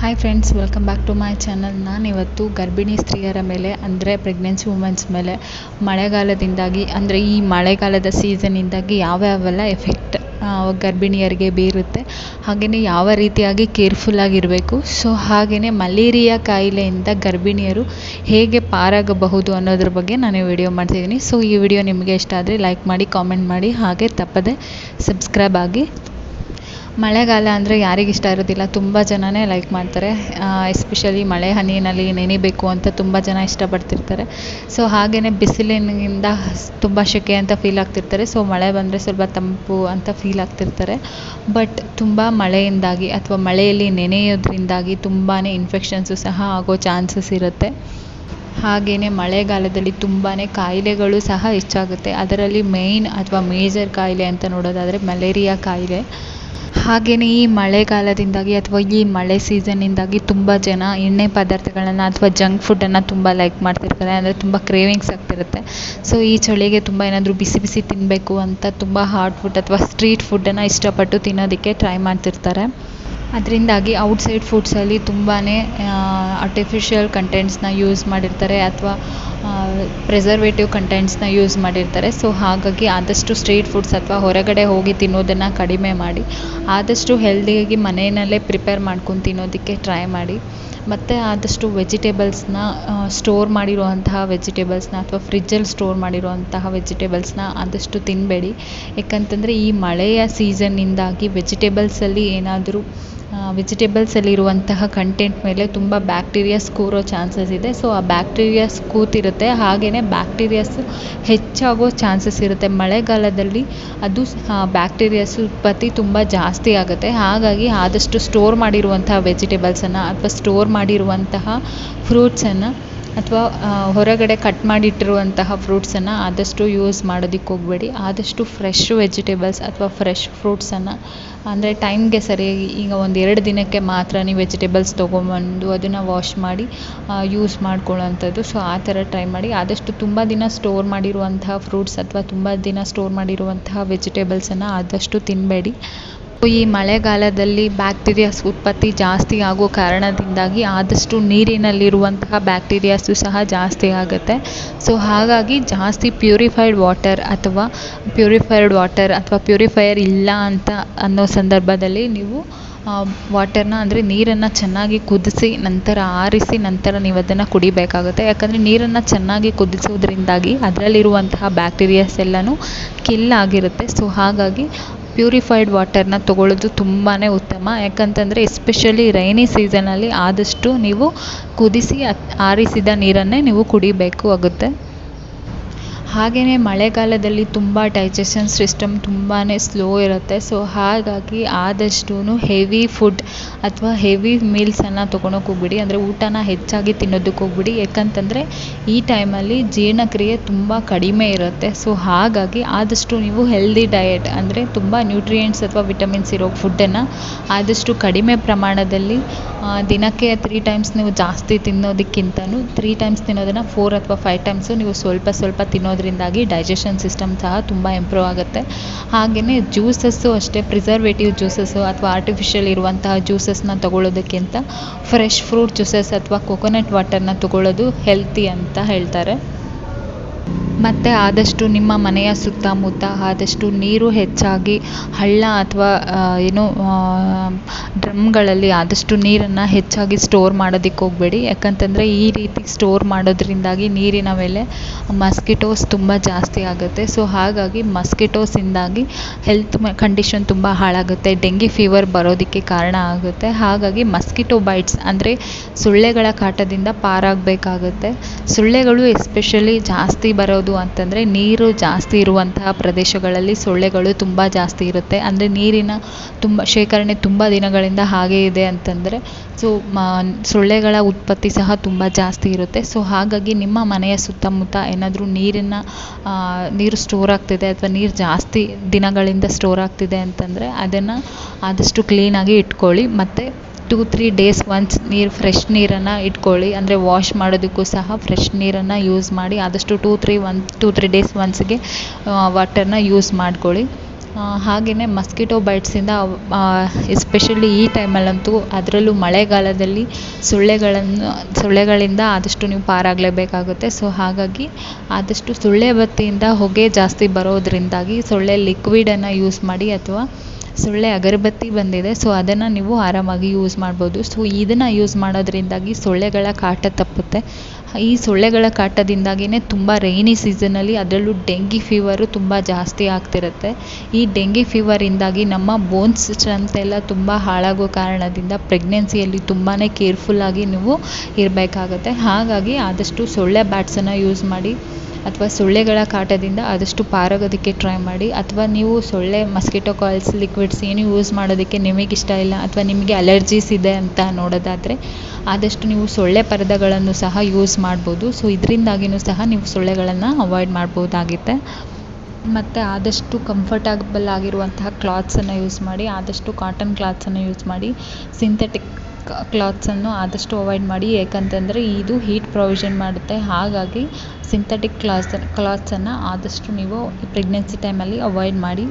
Hi friends welcome back to my channel ನಾನಿವತ್ತು ಗರ್ಭಿಣಿ ಸ್ತ್ರೀಯರ ಮೇಲೆ, ಅಂದರೆ ಪ್ರೆಗ್ನೆನ್ಸಿ ವುಮೆನ್ಸ್ ಮೇಲೆ ಮಳೆಗಾಲದಿಂದಾಗಿ, ಅಂದರೆ ಈ ಮಳೆಗಾಲದ ಸೀಸನ್ನಿಂದಾಗಿ ಯಾವ್ಯಾವೆಲ್ಲ ಎಫೆಕ್ಟ್ ಗರ್ಭಿಣಿಯರಿಗೆ ಬೀರುತ್ತೆ. ಹಾಗೆಯೇ ಯಾವ ರೀತಿಯಾಗಿ ಕೇರ್ಫುಲ್ಲಾಗಿರಬೇಕು ಸೊ ಹಾಗೆಯೇ ಮಲೇರಿಯಾ ಕಾಯಿಲೆಯಿಂದ ಗರ್ಭಿಣಿಯರು ಹೇಗೆ ಪಾರಾಗಬಹುದು ಅನ್ನೋದ್ರ ಬಗ್ಗೆ ನಾನು ವಿಡಿಯೋ ಮಾಡ್ತಿದ್ದೀನಿ. ಸೊ ಈ ವಿಡಿಯೋ ನಿಮಗೆ ಇಷ್ಟ ಆದರೆ ಲೈಕ್ ಮಾಡಿ ಕಾಮೆಂಟ್ ಮಾಡಿ, ಹಾಗೆ ತಪ್ಪದೆ ಸಬ್ಸ್ಕ್ರೈಬ್ ಆಗಿ ಮಳೆಗಾಲ ಅಂದರೆ ಯಾರಿಗೆ ಇಷ್ಟ ಇರೋದಿಲ್ಲ. ತುಂಬ ಜನನೇ ಲೈಕ್ ಮಾಡ್ತಾರೆ. ಎಸ್ಪೆಷಲಿ ಮಳೆ ಹನಿಯಲ್ಲಿ ನೆನಿಬೇಕು ಅಂತ ತುಂಬ ಜನ ಇಷ್ಟಪಡ್ತಿರ್ತಾರೆ. ಸೊ ಹಾಗೆಯೇ ಬಿಸಿಲಿನಿಂದ ತುಂಬ ಸೆಕೆ ಅಂತ ಫೀಲ್ ಆಗ್ತಿರ್ತಾರೆ. ಸೊ ಮಳೆ ಬಂದರೆ ಸ್ವಲ್ಪ ತಂಪು ಅಂತ ಫೀಲ್ ಆಗ್ತಿರ್ತಾರೆ. ಬಟ್ ತುಂಬ ಮಳೆಯಿಂದಾಗಿ ಅಥವಾ ಮಳೆಯಲ್ಲಿ ನೆನೆಯೋದ್ರಿಂದಾಗಿ ತುಂಬಾ ಇನ್ಫೆಕ್ಷನ್ಸು ಸಹ ಆಗೋ ಚಾನ್ಸಸ್ ಇರುತ್ತೆ. ಹಾಗೆಯೇ ಮಳೆಗಾಲದಲ್ಲಿ ತುಂಬಾ ಕಾಯಿಲೆಗಳು ಸಹ ಹೆಚ್ಚಾಗುತ್ತೆ. ಅದರಲ್ಲಿ ಮೇಯ್ನ್ ಅಥವಾ ಮೇಜರ್ ಕಾಯಿಲೆ ಅಂತ ನೋಡೋದಾದರೆ ಮಲೇರಿಯಾ ಕಾಯಿಲೆ. ಹಾಗೆಯೇ ಈ ಮಳೆಗಾಲದಿಂದಾಗಿ ಅಥವಾ ಈ ಮಳೆ ಸೀಸನ್ನಿಂದಾಗಿ ತುಂಬ ಜನ ಎಣ್ಣೆ ಪದಾರ್ಥಗಳನ್ನು ಅಥವಾ ಜಂಕ್ ಫುಡ್ಡನ್ನು ತುಂಬ ಲೈಕ್ ಮಾಡ್ತಿರ್ತಾರೆ, ಅಂದರೆ ತುಂಬ ಕ್ರೇವಿಂಗ್ಸ್ ಆಗ್ತಿರುತ್ತೆ. ಸೊ ಈ ಚಳಿಗೆ ತುಂಬ ಏನಾದರೂ ಬಿಸಿ ಬಿಸಿ ತಿನ್ನಬೇಕು ಅಂತ ತುಂಬ ಹಾಟ್ ಫುಡ್ ಅಥವಾ ಸ್ಟ್ರೀಟ್ ಫುಡ್ಡನ್ನು ಇಷ್ಟಪಟ್ಟು ತಿನ್ನೋದಕ್ಕೆ ಟ್ರೈ ಮಾಡ್ತಿರ್ತಾರೆ. ಅದರಿಂದಾಗಿ ಔಟ್ಸೈಡ್ ಫುಡ್ಸಲ್ಲಿ ತುಂಬಾ ಆರ್ಟಿಫಿಷಿಯಲ್ ಕಂಟೆಂಟ್ಸ್ನ ಯೂಸ್ ಮಾಡಿರ್ತಾರೆ ಅಥವಾ ಪ್ರಿಸರ್ವೇಟಿವ್ ಕಂಟೆಂಟ್ಸ್ನ ಯೂಸ್ ಮಾಡಿರ್ತಾರೆ. ಸೊ ಹಾಗಾಗಿ ಆದಷ್ಟು ಸ್ಟ್ರೀಟ್ ಫುಡ್ಸ್ ಅಥವಾ ಹೊರಗಡೆ ಹೋಗಿ ತಿನ್ನೋದನ್ನು ಕಡಿಮೆ ಮಾಡಿ, ಆದಷ್ಟು ಹೆಲ್ದಿಯಾಗಿ ಮನೆಯಲ್ಲೇ ಪ್ರಿಪೇರ್ ಮಾಡ್ಕೊಂಡು ತಿನ್ನೋದಕ್ಕೆ ಟ್ರೈ ಮಾಡಿ, ಮತ್ತು ಆದಷ್ಟು ವೆಜಿಟೇಬಲ್ಸ್ನ ಸ್ಟೋರ್ ಮಾಡಿರುವಂತಹ ವೆಜಿಟೇಬಲ್ಸ್ನ ಅಥವಾ ಫ್ರಿಜ್ಜಲ್ಲಿ ಸ್ಟೋರ್ ಮಾಡಿರುವಂತಹ ವೆಜಿಟೇಬಲ್ಸ್ನ ಆದಷ್ಟು ತಿನ್ನಬೇಡಿ ಯಾಕಂತಂದರೆ ಈ ಮಳೆಯ ಸೀಸನ್ನಿಂದಾಗಿ ವೆಜಿಟೇಬಲ್ಸಲ್ಲಿ ಏನಾದರೂ ವೆಜಿಟೇಬಲ್ಸಲ್ಲಿರುವಂತಹ ಕಂಟೆಂಟ್ ಮೇಲೆ ತುಂಬ ಬ್ಯಾಕ್ಟೀರಿಯಾಸ್ ಕೂರೋ ಚಾನ್ಸಸ್ ಇದೆ. ಸೊ ಆ ಬ್ಯಾಕ್ಟೀರಿಯಾಸ್ ಕೂತಿರುತ್ತೆ. ಹಾಗೆಯೇ ಬ್ಯಾಕ್ಟೀರಿಯಾಸ್ ಹೆಚ್ಚಾಗೋ ಚಾನ್ಸಸ್ ಇರುತ್ತೆ. ಮಳೆಗಾಲದಲ್ಲಿ ಅದು ಬ್ಯಾಕ್ಟೀರಿಯಾಸ್ ಉತ್ಪತ್ತಿ ತುಂಬ ಜಾಸ್ತಿ ಆಗುತ್ತೆ. ಹಾಗಾಗಿ ಆದಷ್ಟು ಸ್ಟೋರ್ ಮಾಡಿರುವಂತಹ ವೆಜಿಟೇಬಲ್ಸನ್ನು ಅಥವಾ ಸ್ಟೋರ್ ಮಾಡಿರುವಂತಹ ಫ್ರೂಟ್ಸನ್ನು ಅಥವಾ ಹೊರಗಡೆ ಕಟ್ ಮಾಡಿಟ್ಟಿರುವಂತಹ ಫ್ರೂಟ್ಸನ್ನು ಆದಷ್ಟು ಯೂಸ್ ಮಾಡೋದಕ್ಕೆ ಹೋಗಬೇಡಿ. ಆದಷ್ಟು ಫ್ರೆಶ್ ವೆಜಿಟೇಬಲ್ಸ್ ಅಥವಾ ಫ್ರೆಶ್ ಫ್ರೂಟ್ಸನ್ನು ಅಂದರೆ ಟೈಮ್ಗೆ ಸರಿಯಾಗಿ ಈಗ ಒಂದು ಎರಡು ದಿನಕ್ಕೆ ಮಾತ್ರ ನೀವು ವೆಜಿಟೇಬಲ್ಸ್ ತೊಗೊಂಬಂದು ಅದನ್ನು ವಾಶ್ ಮಾಡಿ ಯೂಸ್ ಮಾಡ್ಕೊಳ್ಳೋವಂಥದ್ದು. ಸೊ ಆ ಥರ ಟ್ರೈ ಮಾಡಿ. ಆದಷ್ಟು ತುಂಬ ದಿನ ಸ್ಟೋರ್ ಮಾಡಿರುವಂತಹ ಫ್ರೂಟ್ಸ್ ಅಥವಾ ತುಂಬ ದಿನ ಸ್ಟೋರ್ ಮಾಡಿರುವಂತಹ ವೆಜಿಟೇಬಲ್ಸನ್ನು ಆದಷ್ಟು ತಿನ್ನಬೇಡಿ ಈ ಮಳೆಗಾಲದಲ್ಲಿ ಬ್ಯಾಕ್ಟೀರಿಯಾಸ್ ಉತ್ಪತ್ತಿ ಜಾಸ್ತಿ ಆಗೋ ಕಾರಣದಿಂದಾಗಿ ಆದಷ್ಟು ನೀರಿನಲ್ಲಿರುವಂತಹ ಬ್ಯಾಕ್ಟೀರಿಯಾಸು ಸಹ ಜಾಸ್ತಿ ಆಗುತ್ತೆ. ಸೊ, ಹಾಗಾಗಿ ಜಾಸ್ತಿ ಪ್ಯೂರಿಫೈಡ್ ವಾಟರ್ ಅಥವಾ ಪ್ಯೂರಿಫೈಡ್ ವಾಟರ್ ಅಥವಾ ಪ್ಯೂರಿಫೈಯರ್ ಇಲ್ಲ ಅಂತ ಅನ್ನೋ ಸಂದರ್ಭದಲ್ಲಿ ನೀವು ವಾಟರ್ನ ಅಂದರೆ ನೀರನ್ನು ಚೆನ್ನಾಗಿ ಕುದಿಸಿ ನಂತರ ಆರಿಸಿ ನಂತರ ನೀವು ಅದನ್ನು ಕುಡಿಬೇಕಾಗುತ್ತೆ. ಯಾಕಂದರೆ ನೀರನ್ನು ಚೆನ್ನಾಗಿ ಕುದಿಸೋದ್ರಿಂದಾಗಿ ಅದರಲ್ಲಿರುವಂತಹ ಬ್ಯಾಕ್ಟೀರಿಯಾಸ್ ಎಲ್ಲನೂ ಕಿಲ್ ಆಗಿರುತ್ತೆ. ಸೊ, ಹಾಗಾಗಿ ಪ್ಯೂರಿಫೈಡ್ ವಾಟರ್ನ ತೊಗೊಳ್ಳೋದು ತುಂಬಾ ಉತ್ತಮ. ಯಾಕಂತಂದರೆ ಎಸ್ಪೆಷಲಿ ರೈನಿ ಸೀಸನಲ್ಲಿ ಆದಷ್ಟು ನೀವು ಕುದಿಸಿ ಆರಿಸಿದ ನೀರನ್ನೇ ನೀವು ಕುಡಿಬೇಕು ಆಗುತ್ತೆ. ಹಾಗೆಯೇ ಮಳೆಗಾಲದಲ್ಲಿ ತುಂಬ ಡೈಜೆಷನ್ ಸಿಸ್ಟಮ್ ತುಂಬಾ ಸ್ಲೋ ಇರುತ್ತೆ. ಸೊ ಹಾಗಾಗಿ ಆದಷ್ಟು ಹೆವಿ ಫುಡ್ ಅಥವಾ ಹೆವಿ ಮೀಲ್ಸನ್ನು ತೊಗೊಳಕ್ಕೆ ಹೋಗ್ಬಿಡಿ. ಅಂದರೆ ಊಟನ ಹೆಚ್ಚಾಗಿ ತಿನ್ನೋದಕ್ಕೆ ಹೋಗ್ಬಿಡಿ. ಯಾಕಂತಂದರೆ ಈ ಟೈಮಲ್ಲಿ ಜೀರ್ಣಕ್ರಿಯೆ ತುಂಬ ಕಡಿಮೆ ಇರುತ್ತೆ. ಸೊ ಹಾಗಾಗಿ ಆದಷ್ಟು ನೀವು ಹೆಲ್ದಿ ಡಯೆಟ್ ಅಂದರೆ ತುಂಬ ನ್ಯೂಟ್ರಿಯೆಂಟ್ಸ್ ಅಥವಾ ವಿಟಮಿನ್ಸ್ ಇರೋ ಫುಡ್ಡನ್ನು ಆದಷ್ಟು ಕಡಿಮೆ ಪ್ರಮಾಣದಲ್ಲಿ ದಿನಕ್ಕೆ ತ್ರೀ ಟೈಮ್ಸ್ ನೀವು ಜಾಸ್ತಿ ತಿನ್ನೋದಕ್ಕಿಂತಲೂ ತ್ರೀ ಟೈಮ್ಸ್ ತಿನ್ನೋದನ್ನು ಫೋರ್ ಅಥವಾ ಫೈವ್ ಟೈಮ್ಸು ನೀವು ಸ್ವಲ್ಪ ಸ್ವಲ್ಪ ತಿನ್ನೋದ್ರಿಂದಾಗಿ ಡೈಜೆಷನ್ ಸಿಸ್ಟಮ್ ಸಹ ತುಂಬ ಇಂಪ್ರೂವ್ ಆಗುತ್ತೆ. ಹಾಗೆಯೇ ಜ್ಯೂಸಸ್ಸು ಅಷ್ಟೇ ಪ್ರಿಸರ್ವೇಟಿವ್ ಜ್ಯೂಸಸ್ಸು ಅಥವಾ ಆರ್ಟಿಫಿಷಿಯಲ್ ಇರುವಂತಹ ಜ್ಯೂಸಸ್ನ ತಗೊಳ್ಳೋದಕ್ಕಿಂತ ಫ್ರೆಶ್ ಫ್ರೂಟ್ ಜ್ಯೂಸಸ್ ಅಥವಾ ಕೊಕೊನಟ್ ವಾಟರ್ನ ತಗೊಳ್ಳೋದು ಹೆಲ್ತಿ ಅಂತ ಹೇಳ್ತಾರೆ. ಮತ್ತು ಆದಷ್ಟು ನಿಮ್ಮ ಮನೆಯ ಸುತ್ತಮುತ್ತ ಆದಷ್ಟು ನೀರು ಹೆಚ್ಚಾಗಿ ಹಳ್ಳ ಅಥವಾ ಏನು ಡ್ರಮ್ಗಳಲ್ಲಿ ಆದಷ್ಟು ನೀರನ್ನು ಹೆಚ್ಚಾಗಿ ಸ್ಟೋರ್ ಮಾಡೋದಕ್ಕೆ ಹೋಗಬೇಡಿ. ಯಾಕಂತಂದರೆ ಈ ರೀತಿ ಸ್ಟೋರ್ ಮಾಡೋದ್ರಿಂದಾಗಿ ನೀರಿನ ಮೇಲೆ ಮಸ್ಕಿಟೋಸ್ ತುಂಬ ಜಾಸ್ತಿ ಆಗುತ್ತೆ. ಸೊ, ಹಾಗಾಗಿ ಮಸ್ಕಿಟೋಸಿಂದಾಗಿ ಹೆಲ್ತ್ ಕಂಡೀಷನ್ ತುಂಬ ಹಾಳಾಗುತ್ತೆ. ಡೆಂಗಿ ಫೀವರ್ ಬರೋದಕ್ಕೆ ಕಾರಣ ಆಗುತ್ತೆ. ಹಾಗಾಗಿ ಮಸ್ಕಿಟೋ ಬೈಟ್ಸ್ ಅಂದರೆ ಸೊಳ್ಳೆಗಳ ಕಾಟದಿಂದ ಪಾರಾಗಬೇಕಾಗುತ್ತೆ. ಸೊಳ್ಳೆಗಳು ಎಸ್ಪೆಷಲಿ ಜಾಸ್ತಿ ಬರೋದು ಅಂತಂದರೆ ನೀರು ಜಾಸ್ತಿ ಇರುವಂತಹ ಪ್ರದೇಶಗಳಲ್ಲಿ ಸೊಳ್ಳೆಗಳು ತುಂಬ ಜಾಸ್ತಿ ಇರುತ್ತೆ. ಅಂದರೆ ನೀರಿನ ತುಂಬ, ಶೇಖರಣೆ ತುಂಬ ದಿನಗಳಿಂದ ಹಾಗೇ ಇದೆ ಅಂತಂದರೆ ಸೊ ಸೊಳ್ಳೆಗಳ ಉತ್ಪತ್ತಿ ಸಹ ತುಂಬ ಜಾಸ್ತಿ ಇರುತ್ತೆ. ಸೊ ಹಾಗಾಗಿ ನಿಮ್ಮ ಮನೆಯ ಸುತ್ತಮುತ್ತ ಏನಾದರೂ ನೀರಿನ ನೀರು ಸ್ಟೋರ್ ಆಗ್ತಿದೆ ಅಥವಾ ನೀರು ಜಾಸ್ತಿ ದಿನಗಳಿಂದ ಸ್ಟೋರ್ ಆಗ್ತಿದೆ ಅಂತಂದರೆ ಅದನ್ನು ಆದಷ್ಟು ಕ್ಲೀನಾಗಿ ಇಟ್ಕೊಳ್ಳಿ. ಮತ್ತು ಟೂ ತ್ರೀ ಡೇಸ್ ಒನ್ಸ್ ನೀರು ಫ್ರೆಶ್ ನೀರನ್ನು ಇಟ್ಕೊಳ್ಳಿ. ಅಂದರೆ ವಾಶ್ ಮಾಡೋದಕ್ಕೂ ಸಹ ಫ್ರೆಶ್ ನೀರನ್ನು ಯೂಸ್ ಮಾಡಿ, ಆದಷ್ಟು two three one two three days ಒನ್ಸ್ಗೆ ವಾಟರ್ನ ಯೂಸ್ ಮಾಡ್ಕೊಳ್ಳಿ. ಹಾಗೆಯೇ ಮಸ್ಕಿಟೋ ಬೈಟ್ಸಿಂದ ಎಸ್ಪೆಷಲಿ ಈ ಟೈಮಲ್ಲಂತೂ ಅದರಲ್ಲೂ ಮಳೆಗಾಲದಲ್ಲಿ ಸೊಳ್ಳೆಗಳನ್ನು, ಸೊಳ್ಳೆಗಳಿಂದ ಆದಷ್ಟು ನೀವು ಪಾರಾಗಲೇಬೇಕಾಗುತ್ತೆ. ಸೊ ಹಾಗಾಗಿ ಆದಷ್ಟು ಸೊಳ್ಳೆ ಬತ್ತಿಯಿಂದ ಹೊಗೆ ಜಾಸ್ತಿ ಬರೋದರಿಂದಾಗಿ ಸೊಳ್ಳೆ ಲಿಕ್ವಿಡನ್ನು ಯೂಸ್ ಮಾಡಿ, ಅಥವಾ ಸೊಳ್ಳೆ ಅಗರಬತ್ತಿ ಬಂದಿದೆ ಸೊ ಅದನ್ನು ನೀವು ಆರಾಮಾಗಿ ಯೂಸ್ ಮಾಡ್ಬೋದು. ಸೊ ಇದನ್ನು ಯೂಸ್ ಮಾಡೋದ್ರಿಂದಾಗಿ ಸೊಳ್ಳೆಗಳ ಕಾಟ ತಪ್ಪುತ್ತೆ. ಈ ಸೊಳ್ಳೆಗಳ ಕಾಟದಿಂದಾಗಿಯೇ ತುಂಬ ರೈನಿ ಸೀಸನಲ್ಲಿ ಅದರಲ್ಲೂ ಡೆಂಗಿ ಫೀವರು ತುಂಬ ಜಾಸ್ತಿ ಆಗ್ತಿರುತ್ತೆ. ಈ ಡೆಂಗಿ ಫೀವರಿಂದಾಗಿ ನಮ್ಮ ಬೋನ್ಸ್ ಸ್ಟ್ರೆಂತ್ ಎಲ್ಲ ತುಂಬ ಹಾಳಾಗೋ ಕಾರಣದಿಂದ ಪ್ರೆಗ್ನೆನ್ಸಿಯಲ್ಲಿ ತುಂಬಾ ಕೇರ್ಫುಲ್ಲಾಗಿ ನೀವು ಇರಬೇಕಾಗತ್ತೆ. ಹಾಗಾಗಿ ಆದಷ್ಟು ಸೊಳ್ಳೆ ಬ್ಯಾಟ್ಸನ್ನು ಯೂಸ್ ಮಾಡಿ. ಅಥವಾ ಸೊಳ್ಳೆಗಳ ಕಾಟದಿಂದ ಆದಷ್ಟು ಪಾರಾಗೋದಕ್ಕೆ ಟ್ರೈ ಮಾಡಿ, ಅಥವಾ ನೀವು ಸೊಳ್ಳೆ ಮಸ್ಕಿಟೋ ಕಾಯಿಲ್ಸ್ ಲಿಕ್ವಿಡ್ಸ್ ಏನು ಯೂಸ್ ಮಾಡೋದಕ್ಕೆ ನಿಮಗೆ ಇಷ್ಟ ಇಲ್ಲ, ಅಥವಾ ನಿಮಗೆ ಅಲರ್ಜೀಸ್ ಇದೆ ಅಂತ ನೋಡೋದಾದರೆ, ಆದಷ್ಟು ನೀವು ಸೊಳ್ಳೆ ಪರದೆಗಳನ್ನು ಸಹ ಯೂಸ್ ಮಾಡ್ಬೋದು. ಸೊ ಇದರಿಂದಾಗಿಯೂ ಸಹ ನೀವು ಸೊಳ್ಳೆಗಳನ್ನು ಅವಾಯ್ಡ್ ಮಾಡ್ಬೋದಾಗಿತ್ತು. ಮತ್ತು ಆದಷ್ಟು ಕಂಫರ್ಟಬಲ್ ಆಗಿರುವಂತಹ ಕ್ಲಾತ್ಸನ್ನು ಯೂಸ್ ಮಾಡಿ, ಆದಷ್ಟು ಕಾಟನ್ ಕ್ಲಾತ್ಸನ್ನು ಯೂಸ್ ಮಾಡಿ ಸಿಂಥೆಟಿಕ್ ಕ್ಲಾತ್ಸನ್ನು ಆದಷ್ಟು ಅವಾಯ್ಡ್ ಮಾಡಿ, ಏಕಂತಂದರೆ ಇದು ಹೀಟ್ ಪ್ರೊವಿಷನ್ ಮಾಡುತ್ತೆ. ಹಾಗಾಗಿ ಸಿಂಥೆಟಿಕ್ ಕ್ಲಾತ್ಸ್ ಕ್ಲಾತ್ಸನ್ನು ಆದಷ್ಟು ನೀವು ಪ್ರೆಗ್ನೆನ್ಸಿ ಟೈಮಲ್ಲಿ ಅವಾಯ್ಡ್ ಮಾಡಿ.